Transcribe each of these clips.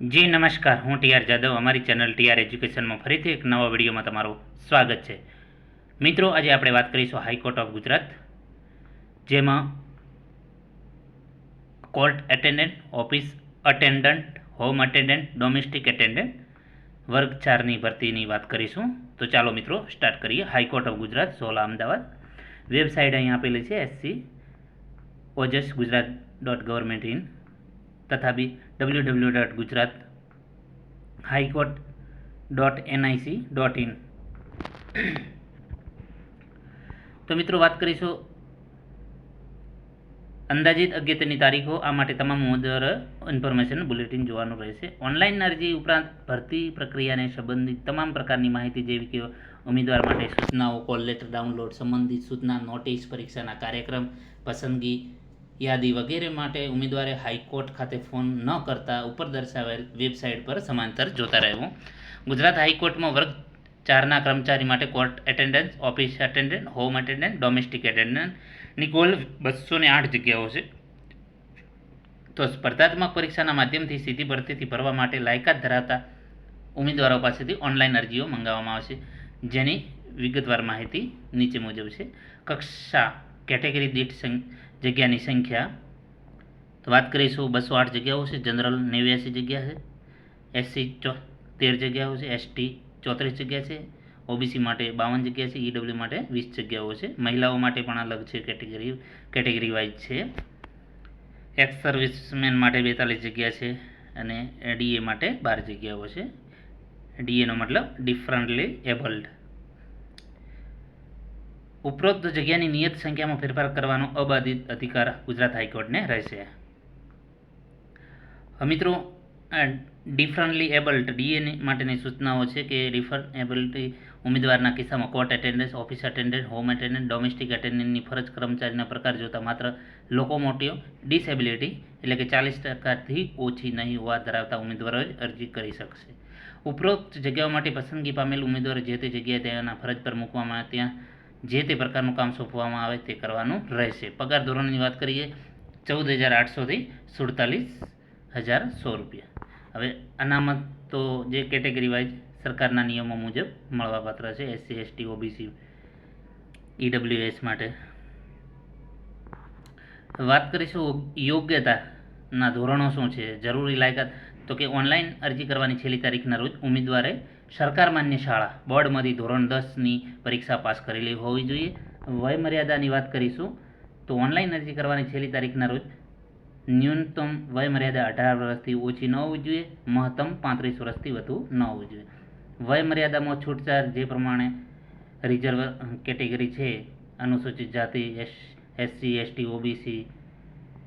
જી, નમસ્કાર. હું ટીઆર જાદવ. અમારી ચેનલ ટીઆર એજ્યુકેશનમાં ફરીથી એક નવા વિડીયોમાં તમારું સ્વાગત છે. મિત્રો, આજે આપણે વાત કરીશું હાઈકોર્ટ ઓફ ગુજરાત, જેમાં court attendant, office attendant, home attendant, domestic attendant વર્ગ ચારની ભરતીની વાત કરીશું. તો ચાલો મિત્રો, સ્ટાર્ટ કરીએ. High court of Gujarat, Sola, Ahmedabad. Website અહીં આપેલી છે, SC. Ojas Gujarat dot government in. તથા B W W dot Gujarat high court dot NIC dot in તો મિત્રો વાત કરીશું અંદાજિત અગત્યની તારીખો આ માટે તમામ ઉમેદવાર ઇન્ફોર્મેશન બુલેટિન જોવાનું રહેશે ઓનલાઈન અરજી ઉપરાંત ભરતી પ્રક્રિયાને સંબંધિત તમામ પ્રકારની માહિતી જેવી કે ઉમેદવાર માટે સૂચનાઓ કોલ લેટર ડાઉનલોડ સંબંધિત સૂચના નોટિસ પરીક્ષાના કાર્યક્રમ પસંદગી યાદી વગેરે માટે ઉમેદવારે હાઈકોર્ટ ખાતે ફોન ન કરતા ઉપર દર્શાવેલ વેબસાઇટ પર સમાંતર જોતા રહેવું. ગુજરાત હાઈકોર્ટમાં વર્ગ ચારના કર્મચારી માટે court attendance, office attendant, home attendant, domestic એટેન્ડન્ટની કુલ બસો ને આઠ જગ્યાઓ છે. તો સ્પર્ધાત્મક પરીક્ષાના માધ્યમથી સીધી ભરતીથી ભરવા માટે લાયકાત ધરાવતા ઉમેદવારો પાસેથી ઓનલાઈન અરજીઓ મંગાવવામાં આવશે. જેની વિગતવાર માહિતી નીચે મુજબ છે. કક્ષા કેટેગરી દીઠ જગ્યાની સંખ્યા. તો વાત કરીશું બસો આઠ જગ્યાઓ છે, જનરલ નેવ્યાસી જગ્યા છે, એસસી ચો, તેર જગ્યાઓ છે, એસટી ચોત્રીસ જગ્યા છે, ઓબીસી માટે બાવન જગ્યા છે, ઈડબ્લ્યુ માટે વીસ જગ્યાઓ છે. મહિલાઓ માટે પણ અલગ છે કેટેગરી કેટેગરી વાઇઝ છે. એક્સ સર્વિસમેન માટે બેતાલીસ જગ્યા છે અને ડીએ માટે બાર જગ્યાઓ છે. ડીએનો મતલબ ડિફરન્ટલી એબલ્ડ ઉપરોક્ત જગ્યાની નિયત સંખ્યામાં ફેરફાર કરવાનો અબાધિત અધિકાર ગુજરાત હાઈકોર્ટને રહેશે. મિત્રો ડિફરન્ટલી એબલ્ડ ડીએ માટેની સૂચનાઓ છે કે ડિફરએબિલિટી ઉમેદવારના કિસ્સામાં court attendance, office attendant, home attendant, domestic એટેન્ડન્ટની ફરજ કર્મચારીના પ્રકાર જોતા માત્ર લોકોમોટિવ ડિસેબિલિટી એટલે કે ચાલીસ ટકાથી ઓછી નહીં હોવા ધરાવતા ઉમેદવારો જ અરજી કરી શકશે. ઉપરોક્ત જગ્યાઓ માટે પસંદગી પામેલ ઉમેદવારો જે તે જગ્યાએ તેના ફરજ પર મૂકવામાં ત્યાં જે તે પ્રકારનું કામ સોંપવામાં આવે તે કરવાનું રહેશે. પગાર ધોરણની વાત કરીએ ચૌદ હજાર આઠસોથી સુડતાલીસ હજાર સો રૂપિયા. હવે અનામત તો જે કેટેગરી વાઇઝ સરકારના નિયમો મુજબ મળવાપાત્ર છે, એસસી, એસટી, ઓબીસી, ઈડબ્લ્યુએસ માટે. વાત કરીશું યોગ્યતાના ધોરણો શું છે? જરૂરી લાયકાત? તો કે ઓનલાઈન અરજી કરવાની છેલ્લી તારીખના રોજ ઉમેદવારે સરકાર માન્ય શાળા બોર્ડમાંથી ધોરણ દસની પરીક્ષા પાસ કરેલી હોવી જોઈએ. વયમર્યાદાની વાત કરીશું, તો ઓનલાઈન અરજી કરવાની છેલ્લી તારીખના રોજ ન્યૂનતમ વયમર્યાદા અઢાર વર્ષથી ઓછી ન હોવી જોઈએ, મહત્તમ પાંત્રીસ વર્ષથી વધુ ન હોવી જોઈએ. વયમર્યાદામાં છૂટછાટ જે પ્રમાણે રિઝર્વ કેટેગરી છે, અનુસૂચિત જાતિ, એસ, એસસી, એસટી, ઓબીસી,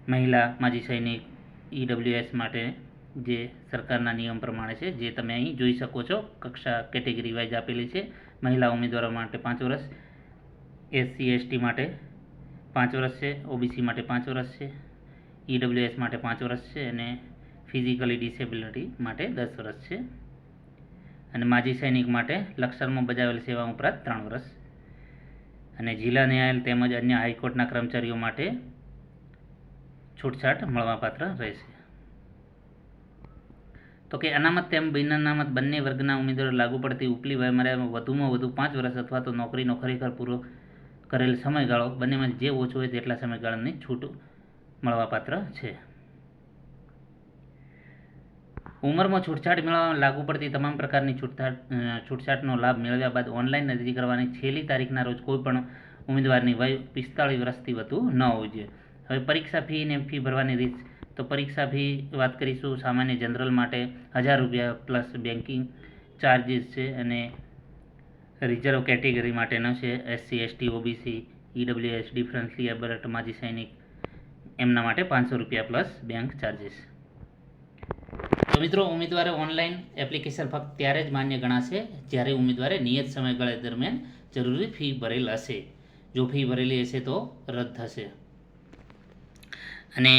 મહિલા, માજી સૈનિક, ઈડબ્લ્યુએસ માટે જે સરકારના નિયમ પ્રમાણે છે, જે તમે અહીં જોઈ શકો છો, કક્ષા કેટેગરી વાઇઝ આપેલી છે. મહિલા ઉમેદવારો માટે પાંચ વર્ષ, એસસી, એસટી માટે પાંચ વર્ષ છે, ઓબીસી માટે પાંચ વર્ષ છે, ઈડબ્લ્યુએસ માટે પાંચ વર્ષ છે અને ફિઝિકલી ડિસેબિલિટી માટે દસ વર્ષ છે. અને માજી સૈનિક માટે લક્ષરમાં બજાવેલ સેવા ઉપરાંત ત્રણ વર્ષ. અને જિલ્લા ન્યાયાલય તેમજ અન્ય હાઈકોર્ટના કર્મચારીઓ માટે છૂટછાટ મળવાપાત્ર રહેશે. તો કે અનામત તેમ બિન અનામત બંને વર્ગના ઉમેદવારો લાગુ પડતી ઉપલી વયમર્યાદામાં વધુમાં વધુ પાંચ વર્ષ અથવા તો નોકરીનો ખરેખર પૂરો કરેલ સમયગાળો બંનેમાં જે ઓછો હોય તેટલા સમયગાળાની છૂટ મળવાપાત્ર છે. ઉંમરમાં છૂટછાટ મેળવવા લાગુ પડતી તમામ પ્રકારની છૂટછાટ છૂટછાટનો લાભ મેળવ્યા બાદ ઓનલાઈન અરજી કરવાની છેલ્લી તારીખના રોજ કોઈપણ ઉમેદવારની વય પિસ્તાળીસ વર્ષથી વધુ ન હોવી જોઈએ. હવે પરીક્ષા ફી ને ફી ભરવાની રીત તો પરીક્ષા ફી વાત કરીશું સામાન્ય જનરલ માટે. હજાર રૂપિયા પ્લસ બેન્કિંગ ચાર્જીસ છે અને રિઝર્વ કેટેગરી માટેનો છે. SC ST OBC EWS differently abled માજી સૈનિક. એમના માટે પાંચસો રૂપિયા પ્લસ બેંક ચાર્જીસ તો મિત્રો, ઉમેદવારે ઓનલાઈન એપ્લિકેશન ફક્ત ત્યારે જ માન્ય ગણાશે જ્યારે ઉમેદવારે નિયત સમયગાળા દરમિયાન જરૂરી ફી ભરેલ હશે. જો ફી ભરેલી હશે તો રદ થશે. અને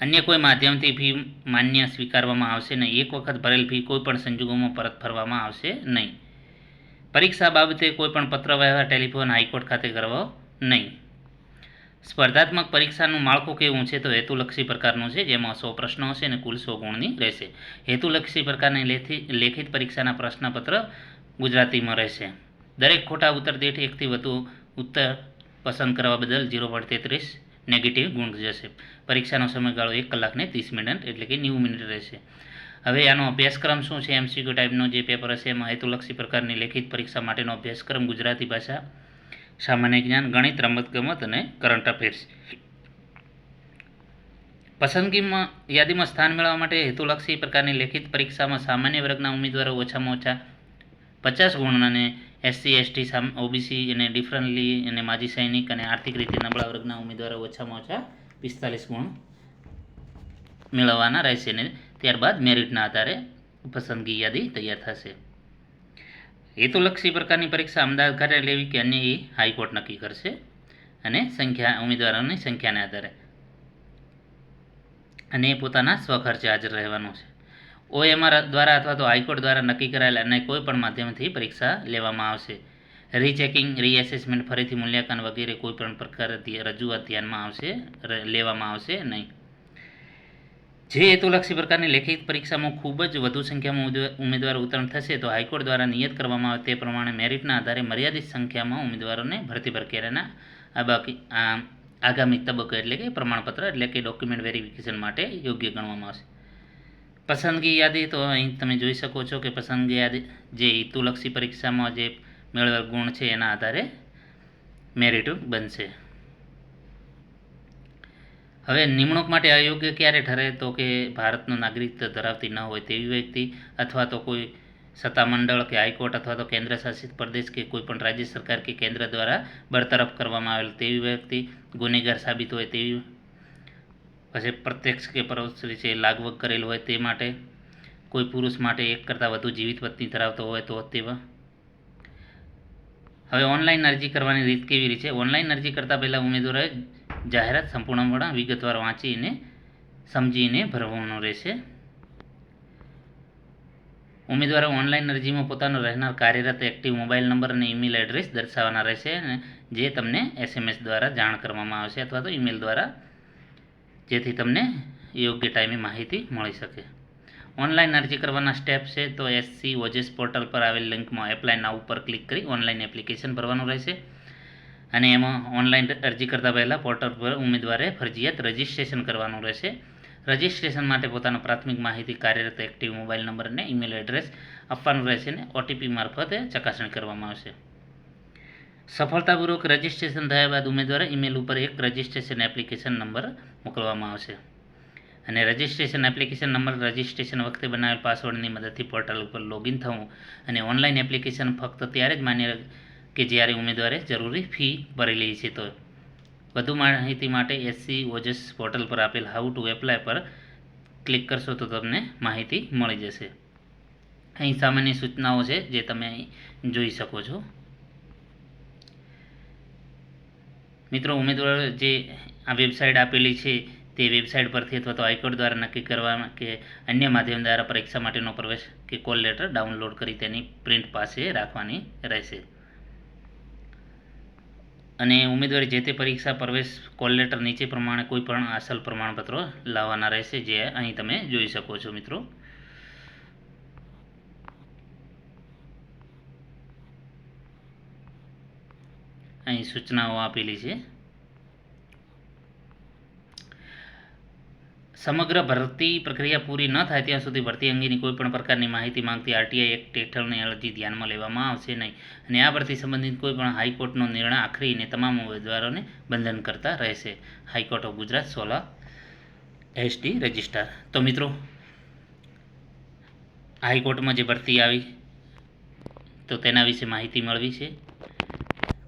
અન્ય કોઈ માધ્યમથી ફી માન્ય સ્વીકારવામાં આવશે નહીં. એક વખત ભરેલ ફી કોઈપણ સંજોગોમાં પરત ફરવામાં આવશે નહીં. પરીક્ષા બાબતે કોઈપણ પત્ર વ્યવહાર ટેલિફોન, હાઈકોર્ટ ખાતે કરવો નહીં. સ્પર્ધાત્મક પરીક્ષાનું માળખું કેવું છે? તો હેતુલક્ષી પ્રકારનું છે, જેમાં સો પ્રશ્નો હશે અને કુલ સો ગુણની રહેશે. હેતુલક્ષી પ્રકારની લેથી લેખિત પરીક્ષાના પ્રશ્નપત્ર ગુજરાતીમાં રહેશે. દરેક ખોટા ઉત્તર દીઠ એકથી વધુ ઉત્તર પસંદ કરવા બદલ ઝીરો પોઈન્ટ તેત્રીસ નેગેટિવ ગુણ જશે પરીક્ષાનો સમયગાળો એક કલાકને ત્રીસ મિનિટ એટલે કે નેવું મિનિટ રહેશે. હવે આનો અભ્યાસક્રમ શું છે? એમસીક્યુ ટાઈપનો જે પેપર હશે એમાં હેતુલક્ષી પ્રકારની લેખિત પરીક્ષા માટેનો અભ્યાસક્રમ ગુજરાતી ભાષા, સામાન્ય જ્ઞાન, ગણિત, રમતગમત અને કરંટ અફેર્સ પસંદગીમાં યાદીમાં સ્થાન મેળવવા માટે હેતુલક્ષી પ્રકારની લેખિત પરીક્ષામાં સામાન્ય વર્ગના ઉમેદવારો ઓછામાં ઓછા પચાસ ગુણ અને એસસી, એસટી, સામ, ઓબીસી અને ડિફરન્ટલી અને માજી સૈનિક અને આર્થિક રીતે નબળા વર્ગના ઉમેદવારો ઓછામાં ઓછા પિસ્તાલીસ ગુણ મેળવવાના રહેશે ને ત્યારબાદ મેરિટના આધારે પસંદગી યાદી તૈયાર થશે. હેતુલક્ષી પ્રકારની પરીક્ષા અમદાવાદ ખાતે લેવી કે અન્ય હાઈકોર્ટ નક્કી કરશે? અને સંખ્યા, ઉમેદવારોની સંખ્યાને આધારે. અને પોતાના સ્વખર્ચે હાજર રહેવાનું છે. ઓએમઆર દ્વારા અથવા તો હાઈકોર્ટ દ્વારા નક્કી કરાયેલા અને કોઈ પણ માધ્યમથી પરીક્ષા લેવામાં આવશે. રીચેકિંગ, રીએસેસમેન્ટ ફરીથી મૂલ્યાંકન વગેરે કોઈ પણ પ્રકાર રજૂઆત ધ્યાનમાં આવશે લેવામાં આવશે નહીં. જે હેતુલક્ષી પ્રકારની લેખિત પરીક્ષામાં ખૂબ જ વધુ સંખ્યામાં ઉમેદવારો ઉત્તીર્ણ થશે તો હાઈકોર્ટ દ્વારા નિયત કરવામાં આવે તે પ્રમાણે મેરિટના આધારે મર્યાદિત સંખ્યામાં ઉમેદવારોને ભરતી પ્રક્રિયાના આ બાકી આગામી તબક્કો એટલે કે પ્રમાણપત્ર એટલે કે ડોક્યુમેન્ટ વેરિફિકેશન માટે યોગ્ય ગણવામાં આવશે. પસંદગી યાદી તો અહીં તમે જોઈ શકો છો કે પસંદગી યાદી જે હેતુલક્ષી પરીક્ષામાં જે મેળવેલ ગુણ છે એના આધારે મેરિટ બનશે. હવે નિમણૂક માટે અયોગ્ય ક્યારે ઠરે તો કે ભારતનો નાગરિકત્વ ધરાવતી ન હોય તેવી વ્યક્તિ અથવા તો કોઈ સત્તામંડળ કે હાઈકોર્ટ અથવા તો કેન્દ્ર શાસિત પ્રદેશ કે કોઈપણ રાજ્ય સરકાર કે કેન્દ્ર દ્વારા બરતરફ કરવામાં આવેલ તેવી વ્યક્તિ ગુનેગાર સાબિત હોય તેવી પછી પ્રત્યક્ષ કે પરોક્ષ રીતે લાગવગ કરેલ હોય તે માટે કોઈ પુરુષ માટે એક કરતાં વધુ જીવિત પત્ની ધરાવતો હોય તો તેવા. હવે ઓનલાઈન અરજી કરવાની રીત કેવી રીતે ઓનલાઈન અરજી કરતાં પહેલાં ઉમેદવારોએ જાહેરાત સંપૂર્ણપણે વિગતવાર વાંચીને, સમજીને ભરવાનું રહેશે. ઉમેદવારો ઓનલાઈન અરજીમાં પોતાનો રહેનાર કાર્યરત એક્ટિવ મોબાઈલ નંબર અને ઈમેલ એડ્રેસ દર્શાવવાના રહેશે અને જે તમને એસએમએસ દ્વારા જાણ કરવામાં આવશે અથવા તો ઈમેલ દ્વારા જેથી તમને યોગ્ય ટાઈમે માહિતી મળી શકે. ઓનલાઈન અરજી કરવાના સ્ટેપ છે તો એસસી ઓજેસ પોર્ટલ પર આવેલ લિંકમાં એપ્લાય નાવ ઉપર ક્લિક કરી ઓનલાઈન એપ્લિકેશન ભરવાનું રહેશે. અને એમાં ઓનલાઈન અરજી કરતાં પહેલાં પોર્ટલ પર ઉમેદવારે ફરજિયાત રજિસ્ટ્રેશન કરવાનું રહેશે. રજિસ્ટ્રેશન માટે પોતાનો પ્રાથમિક માહિતી કાર્યરત એક્ટિવ મોબાઈલ નંબર અને ઈમેલ એડ્રેસ આપવાનું રહેશે અને ઓટીપી મારફતે ચકાસણી કરવામાં આવશે. સફળતાપૂર્વક રજિસ્ટ્રેશન થયા બાદ ઉમેદવારે ઈમેલ ઉપર એક રજિસ્ટ્રેશન એપ્લિકેશન નંબર મોકલવામાં આવશે. અને રજિસ્ટ્રેશન એપ્લિકેશન નંબર રજિસ્ટ્રેશન વખતે બનાવેલ પાસવર્ડની મદદથી પોર્ટલ ઉપર લોગિન થવું અને ઓનલાઈન એપ્લિકેશન ફક્ત ત્યારે જ માન્ય કે જ્યારે ઉમેદવારે જરૂરી ફી ભરેલી છે. તો વધુ માહિતી માટે એસસી ઓજસ પોર્ટલ પર આપેલ હાઉ ટુ એપ્લાય પર ક્લિક કરશો તો તમને માહિતી મળી જશે. અહીં સામાન્ય સૂચનાઓ છે જે તમે જોઈ શકો છો. મિત્રો, ઉમેદવારો જે આ વેબસાઇટ આપેલી છે, તે વેબસાઇટ પરથી અથવા તો હાઈકોર્ટ દ્વારા નક્કી કરવામાં કે અન્ય માધ્યમ દ્વારા પરીક્ષા માટેનો પ્રવેશ કે કોલ લેટર ડાઉનલોડ કરી તેની પ્રિન્ટ પાસે રાખવાની રહેશે. અને ઉમેદવારે જે તે પરીક્ષા પ્રવેશ કોલ લેટર નીચે પ્રમાણે કોઈ પણ અસલ પ્રમાણપત્રો લાવવાના રહેશે, જે અહીં તમે જોઈ શકો છો મિત્રો અહીં સૂચનાઓ આપેલી છે. સમગ્ર ભરતી પ્રક્રિયા પૂરી ન થાય ત્યાં સુધી ભરતી અંગેની કોઈપણ પ્રકારની માહિતી માંગતી આરટીઆઈ એક્ટ હેઠળની અરજી ધ્યાનમાં લેવામાં આવશે નહીં અને આ ભરતી સંબંધિત કોઈપણ હાઈકોર્ટનો નિર્ણય આખરીને તમામ ઉમેદવારોને બંધન કરતા રહેશે. High court of Gujarat Sola ST registrar. તો મિત્રો, હાઈકોર્ટમાં જે ભરતી આવી, તો તેના વિશે માહિતી મળવી છે.